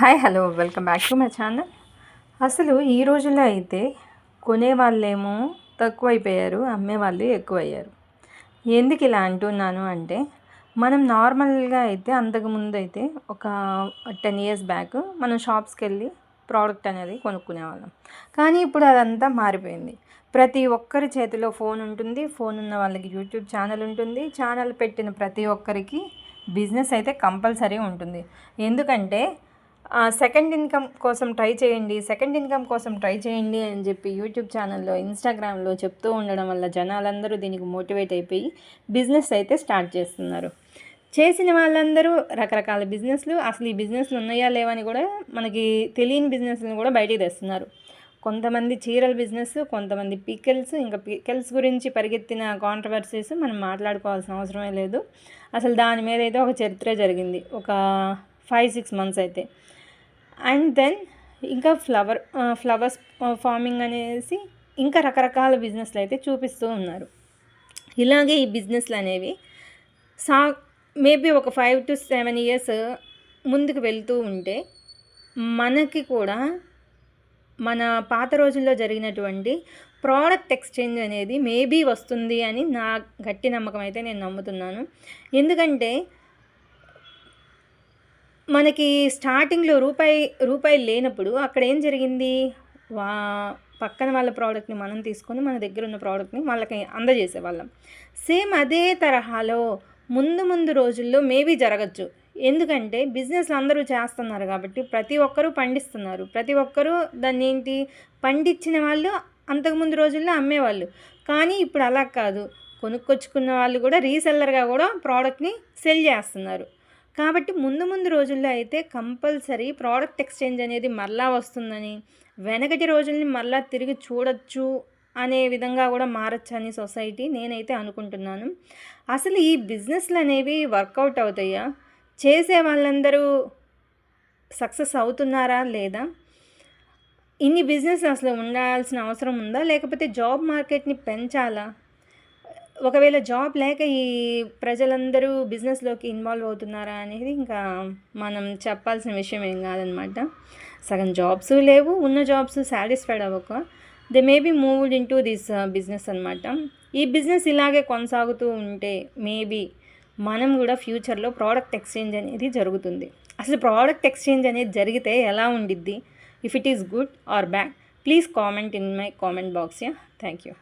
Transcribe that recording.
Hi hello welcome back to my channel. అసలు ఈ రోజుల్లో అయితే కొనే వాళ్ళేమో తక్కువైపోయారు అమ్మే వాళ్ళు ఎక్కువయ్యారు. ఎందుకు ఇలా అంటున్నాను అంటే మనం నార్మల్గా అయితే అంతకుముందు అయితే ఒక టెన్ ఇయర్స్ బ్యాక్ మనం షాప్స్కి వెళ్ళి ప్రోడక్ట్ అనేది కొనుక్కునే వాళ్ళం. కానీ ఇప్పుడు అదంతా మారిపోయింది. ప్రతి ఒక్కరి చేతిలో ఫోన్ ఉంటుంది ఫోన్ ఉన్న వాళ్ళకి యూట్యూబ్ ఛానల్ ఉంటుంది ఛానల్ పెట్టిన ప్రతి ఒక్కరికి బిజినెస్ అయితే కంపల్సరీ ఉంటుంది. ఎందుకంటే సెకండ్ ఇన్కమ్ కోసం ట్రై చేయండి సెకండ్ ఇన్కమ్ కోసం ట్రై చేయండి అని చెప్పి యూట్యూబ్ ఛానల్లో ఇన్స్టాగ్రామ్లో చెప్తూ ఉండడం వల్ల జనాలందరూ దీనికి మోటివేట్ అయిపోయి బిజినెస్ అయితే స్టార్ట్ చేస్తున్నారు. చేసిన వాళ్ళందరూ రకరకాల బిజినెస్లు అసలు ఈ బిజినెస్లు ఉన్నాయా లేవని కూడా మనకి తెలియని బిజినెస్లను కూడా బయటికి తెస్తున్నారు. కొంతమంది చీరల బిజినెస్ కొంతమంది పికెల్స్ ఇంకా పికెల్స్ గురించి పరిగెత్తిన కాంట్రవర్సీస్ మనం మాట్లాడుకోవాల్సిన అవసరమే లేదు. అసలు దాని మీద అయితే ఒక చరిత్ర జరిగింది. ఒక ఫైవ్ సిక్స్ మంత్స్ అయితే. అండ్ దెన్ ఇంకా ఫ్లవర్ ఫ్లవర్స్ ఫార్మింగ్ అనేసి ఇంకా రకరకాల బిజినెస్లు అయితే చూపిస్తూ ఉన్నారు. ఇలాగే ఈ బిజినెస్లు అనేవి సా మేబీ ఒక ఫైవ్ టు సెవెన్ ఇయర్స్ ముందుకు వెళ్తూ ఉంటే మనకి కూడా మన పాత రోజుల్లో జరిగినటువంటి ప్రోడక్ట్ ఎక్స్చేంజ్ అనేది మేబీ వస్తుంది అని నా గట్టి నమ్మకం అయితే నేను నమ్ముతున్నాను. ఎందుకంటే మనకి స్టార్టింగ్లో రూపాయి రూపాయి లేనప్పుడు అక్కడ ఏం జరిగింది? వా పక్కన వాళ్ళ ప్రోడక్ట్ని మనం తీసుకొని మన దగ్గర ఉన్న ప్రోడక్ట్ని వాళ్ళకి అందజేసేవాళ్ళం. సేమ్ అదే తరహాలో ముందు ముందు రోజుల్లో మేబీ జరగచ్చు. ఎందుకంటే బిజినెస్లు అందరూ చేస్తున్నారు కాబట్టి ప్రతి ఒక్కరూ పండిస్తున్నారు. ప్రతి ఒక్కరూ దాన్ని ఏంటి? పండించిన వాళ్ళు అంతకుముందు రోజుల్లో అమ్మేవాళ్ళు. కానీ ఇప్పుడు అలా కాదు. కొనుక్కొచ్చుకున్న వాళ్ళు కూడా రీసెల్లర్గా కూడా ప్రోడక్ట్ని సెల్ చేస్తున్నారు. కాబట్టి ముందు ముందు రోజుల్లో అయితే కంపల్సరీ ప్రోడక్ట్ ఎక్స్చేంజ్ అనేది మరలా వస్తుందని వెనకటి రోజుల్ని మరలా తిరిగి చూడొచ్చు అనే విధంగా కూడా మారచ్చని సొసైటీ నేనైతే అనుకుంటున్నాను. అసలు ఈ బిజినెస్లు అనేవి వర్కౌట్ అవుతాయా? చేసే వాళ్ళందరూ సక్సెస్ అవుతున్నారా లేదా? ఇన్ని బిజినెస్ అసలు ఉండాల్సిన అవసరం ఉందా? లేకపోతే జాబ్ మార్కెట్ని పెంచాలా? ఒకవేళ జాబ్ లేక ఈ ప్రజలందరూ బిజినెస్లోకి ఇన్వాల్వ్ అవుతున్నారా అనేది ఇంకా మనం చెప్పాల్సిన విషయం ఏం కాదనమాట. సగం జాబ్స్ లేవు ఉన్న జాబ్స్ సాటిస్ఫైడ్ అవ్వక they may be moved into this business అనమాట ఈ బిజినెస్ ఇలాగే కొనసాగుతూ ఉంటే మేబీ మనం కూడా ఫ్యూచర్లో ప్రోడక్ట్ ఎక్స్చేంజ్ అనేది జరుగుతుంది. అసలు ప్రోడక్ట్ ఎక్స్చేంజ్ అనేది జరిగితే ఎలా ఉండిద్ది? If it is good or bad please comment in my comment box yeah thank you